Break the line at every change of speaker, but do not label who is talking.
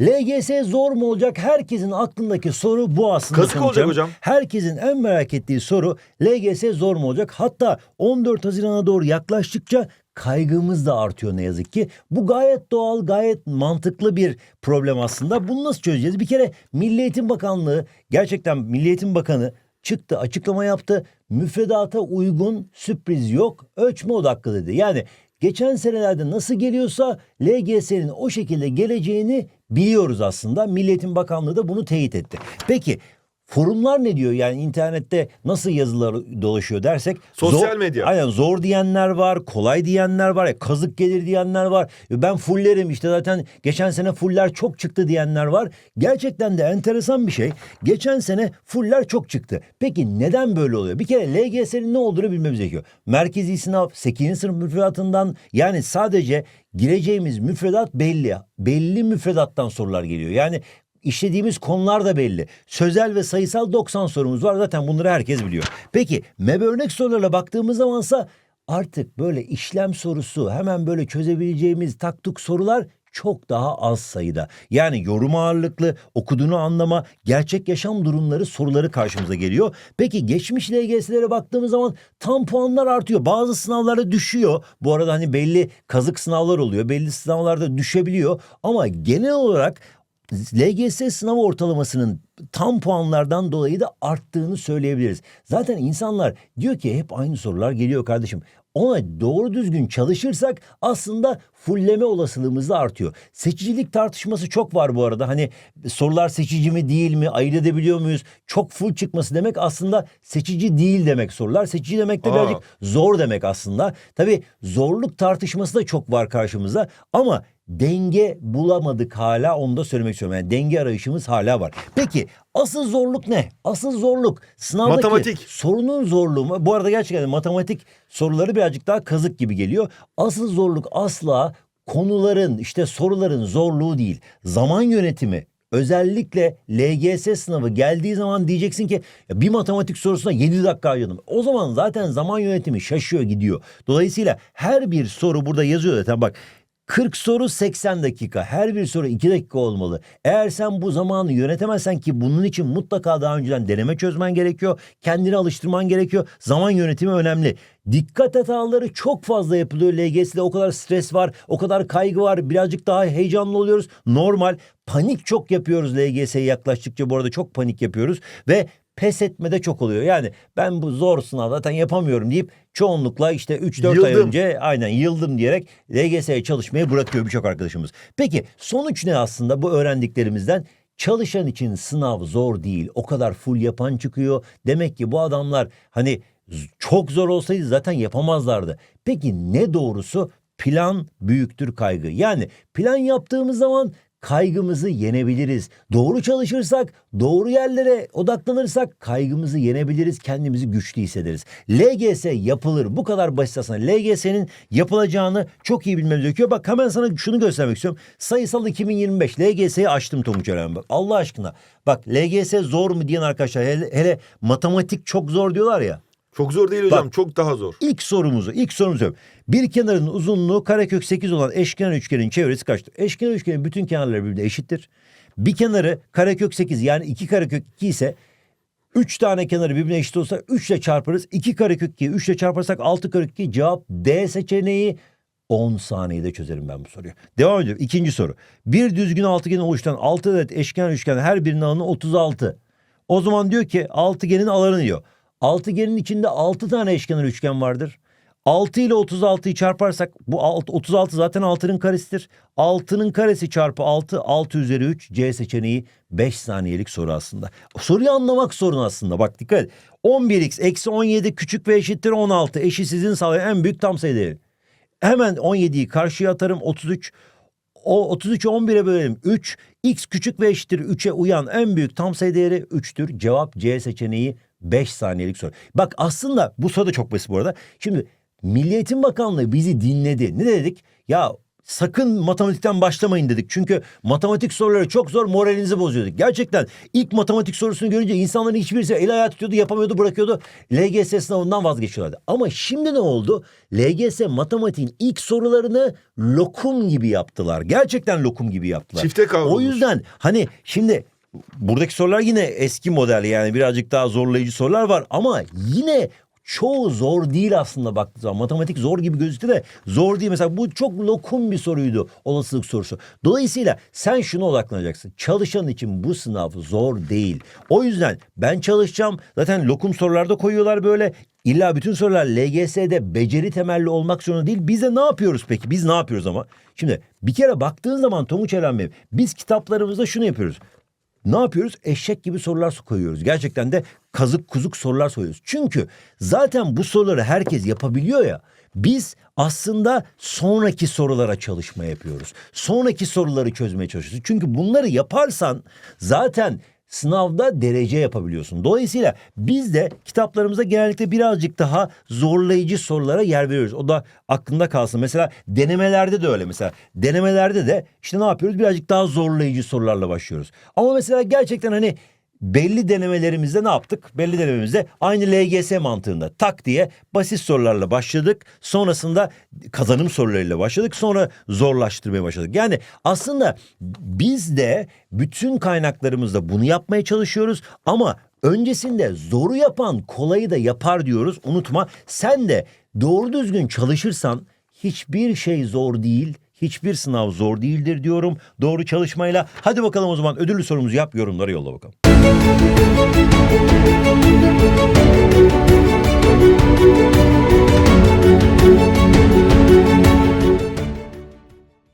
LGS zor mu olacak? Herkesin aklındaki soru bu aslında.
Kazık olacak hocam.
Herkesin en merak ettiği soru LGS zor mu olacak? Hatta 14 Haziran'a doğru yaklaştıkça kaygımız da artıyor ne yazık ki. Bu gayet doğal, gayet mantıklı bir problem aslında. Bunu nasıl çözeceğiz? Bir kere Milli Eğitim Bakanlığı, gerçekten Milli Eğitim Bakanı çıktı, açıklama yaptı. Müfredata uygun sürpriz yok, ölçme odaklı dedi. Yani geçen senelerde nasıl geliyorsa LGS'nin o şekilde geleceğini biliyoruz aslında. Milli Eğitim Bakanlığı da bunu teyit etti. Peki forumlar ne diyor? Yani internette nasıl yazılar dolaşıyor dersek.
Sosyal
zor-
medya.
Aynen zor diyenler var, kolay diyenler var, ya kazık gelir diyenler var. Ben fullerim işte zaten geçen sene fuller çok çıktı diyenler var. Gerçekten de enteresan bir şey. Geçen sene fuller çok çıktı. Peki neden böyle oluyor? Bir kere LGS'nin ne olduğunu bilmemiz gerekiyor. Merkezi sınav 8. sınıf müfredatından yani sadece gireceğimiz müfredat belli. Belli müfredattan sorular geliyor. Yani İşlediğimiz konular da belli. Sözel ve sayısal 90 sorumuz var. Zaten bunları herkes biliyor. Peki MEB örnek sorularına baktığımız zamansa artık böyle işlem sorusu hemen böyle çözebileceğimiz taktuk sorular çok daha az sayıda. Yani yorum ağırlıklı, okuduğunu anlama, gerçek yaşam durumları soruları karşımıza geliyor. Peki geçmiş LGS'lere baktığımız zaman tam puanlar artıyor. Bazı sınavlarda düşüyor. Bu arada hani belli kazık sınavlar oluyor. Belli sınavlarda düşebiliyor. Ama genel olarak LGS sınav ortalamasının tam puanlardan dolayı da arttığını söyleyebiliriz. Zaten insanlar diyor ki hep aynı sorular geliyor kardeşim. Ona doğru düzgün çalışırsak aslında fulleme olasılığımız da artıyor. Seçicilik tartışması çok var bu arada. Hani sorular seçici mi değil mi ayırt edebiliyor muyuz? Çok full çıkması demek aslında seçici değil demek sorular. Seçici demek de
Aa.
birazcık zor demek aslında. Tabii zorluk tartışması da çok var karşımıza ama denge bulamadık hala onu da söylemek istiyorum. Yani denge arayışımız hala var. Peki asıl zorluk ne? Asıl zorluk sınavdaki
Matematik.
sorunun zorluğu mu? Bu arada gerçekten matematik soruları birazcık daha kazık gibi geliyor. Asıl zorluk asla konuların işte soruların zorluğu değil. Zaman yönetimi Özellikle LGS sınavı geldiği zaman diyeceksin ki ya bir matematik sorusuna 7 dakika harcadım. O zaman zaten zaman yönetimi şaşıyor gidiyor. Dolayısıyla her bir soru burada yazıyor zaten bak 40 soru 80 dakika. Her bir soru 2 dakika olmalı. Eğer sen bu zamanı yönetemezsen ki bunun için mutlaka daha önceden deneme çözmen gerekiyor. Kendini alıştırman gerekiyor. Zaman yönetimi önemli. Dikkat hataları çok fazla yapılıyor LGS'de. O kadar stres var, o kadar kaygı var. Birazcık daha heyecanlı oluyoruz. Normal. Panik çok yapıyoruz LGS'ye yaklaştıkça. Bu arada çok panik yapıyoruz. Ve pes etme de çok oluyor. Yani ben bu zor sınav zaten yapamıyorum deyip çoğunlukla işte 3-4 ay önce aynen yıldım diyerek LGS'ye çalışmayı bırakıyor birçok arkadaşımız. Peki sonuç ne aslında bu öğrendiklerimizden? Çalışan için sınav zor değil. O kadar full yapan çıkıyor. Demek ki bu adamlar hani çok zor olsaydı zaten yapamazlardı. Peki ne doğrusu? Plan büyüktür kaygı. Yani plan yaptığımız zaman kaygımızı yenebiliriz. Doğru çalışırsak, doğru yerlere odaklanırsak kaygımızı yenebiliriz, kendimizi güçlü hissederiz. LGS yapılır. Bu kadar basit aslında. LGS'nin yapılacağını çok iyi bilmemiz gerekiyor. Bak hemen sana şunu göstermek istiyorum. Sayısal 2025 LGS'yi açtım Tonguç Eren. Bak Allah aşkına. Bak LGS zor mu diyen arkadaşlar hele, hele matematik çok zor diyorlar ya.
Çok zor değil hocam.
Bak.
Çok daha zor.
İlk sorumuzu, ilk sorumuzu. Bir kenarın uzunluğu karekök 8 olan eşkenar üçgenin çevresi kaçtır? Eşkenar üçgenin bütün kenarları birbirine eşittir. Bir kenarı karekök 8 yani 2 karekök 2 ise 3 tane kenarı birbirine eşit olsa 3 ile çarparız. 2 karekök 2'yi 3 ile çarparsak 6 karekök 2 cevap D seçeneği 10 saniyede çözerim ben bu soruyu. Devam ediyorum. İkinci soru. Bir düzgün altıgen oluşturan 6 adet eşkenar üçgen her birinin alanı 36. O zaman diyor ki altıgenin alanı diyor. Altıgenin içinde 6 tane eşkenar üçgen vardır. 6 ile 36'yı çarparsak bu alt- 36 zaten 6'nın karesidir. 6'nın karesi çarpı 6 6 üzeri 3 C seçeneği 5 saniyelik soru aslında. Soruyu anlamak sorun aslında bak dikkat et. 11x eksi 17 küçük ve eşittir 16 eşitsizliğini sağlayan en büyük tam sayı değeri. Hemen 17'yi karşıya atarım 33. O 33'ü 11'e bölelim 3. X küçük ve eşittir 3'e uyan en büyük tam sayı değeri 3'tür. Cevap C seçeneği 5 saniyelik soru. Bak aslında bu soru da çok basit bu arada. Şimdi Milli Eğitim Bakanlığı bizi dinledi. Ne dedik? Ya sakın matematikten başlamayın dedik. Çünkü matematik soruları çok zor moralinizi bozuyorduk. Gerçekten ilk matematik sorusunu görünce insanların hiçbirisi el ayağı tutuyordu yapamıyordu bırakıyordu. LGS sınavından vazgeçiyorlardı. Ama şimdi ne oldu? LGS matematiğin ilk sorularını lokum gibi yaptılar. Gerçekten lokum gibi yaptılar.
Çifte kavrulmuş.
O yüzden hani şimdi buradaki sorular yine eski model yani birazcık daha zorlayıcı sorular var ama yine çoğu zor değil aslında baktığı zaman. Matematik zor gibi gözüktü de zor değil. Mesela bu çok lokum bir soruydu olasılık sorusu. Dolayısıyla sen şuna odaklanacaksın. Çalışan için bu sınav zor değil. O yüzden ben çalışacağım. Zaten lokum sorularda koyuyorlar böyle. İlla bütün sorular LGS'de beceri temelli olmak zorunda değil. Biz de ne yapıyoruz peki? Biz ne yapıyoruz ama? Şimdi bir kere baktığın zaman Tonguç Eren Bey, biz kitaplarımızda şunu yapıyoruz. Ne yapıyoruz? Eşek gibi sorular koyuyoruz. Gerçekten de kazık kuzuk sorular soruyoruz. Çünkü zaten bu soruları herkes yapabiliyor ya. Biz aslında sonraki sorulara çalışma yapıyoruz. Sonraki soruları çözmeye çalışıyoruz. Çünkü bunları yaparsan zaten sınavda derece yapabiliyorsun. Dolayısıyla biz de kitaplarımızda genellikle birazcık daha zorlayıcı sorulara yer veriyoruz. O da aklında kalsın. Mesela denemelerde de öyle. Mesela denemelerde de işte ne yapıyoruz? Birazcık daha zorlayıcı sorularla başlıyoruz. Ama mesela gerçekten hani belli denemelerimizde ne yaptık? Belli denememizde aynı LGS mantığında tak diye basit sorularla başladık. Sonrasında kazanım sorularıyla başladık. Sonra zorlaştırmaya başladık. Yani aslında biz de bütün kaynaklarımızda bunu yapmaya çalışıyoruz ama öncesinde zoru yapan kolayı da yapar diyoruz. Unutma sen de doğru düzgün çalışırsan hiçbir şey zor değil. Hiçbir sınav zor değildir diyorum. Doğru çalışmayla. Hadi bakalım o zaman ödüllü sorumuzu yap, yorumlara yolla bakalım. Música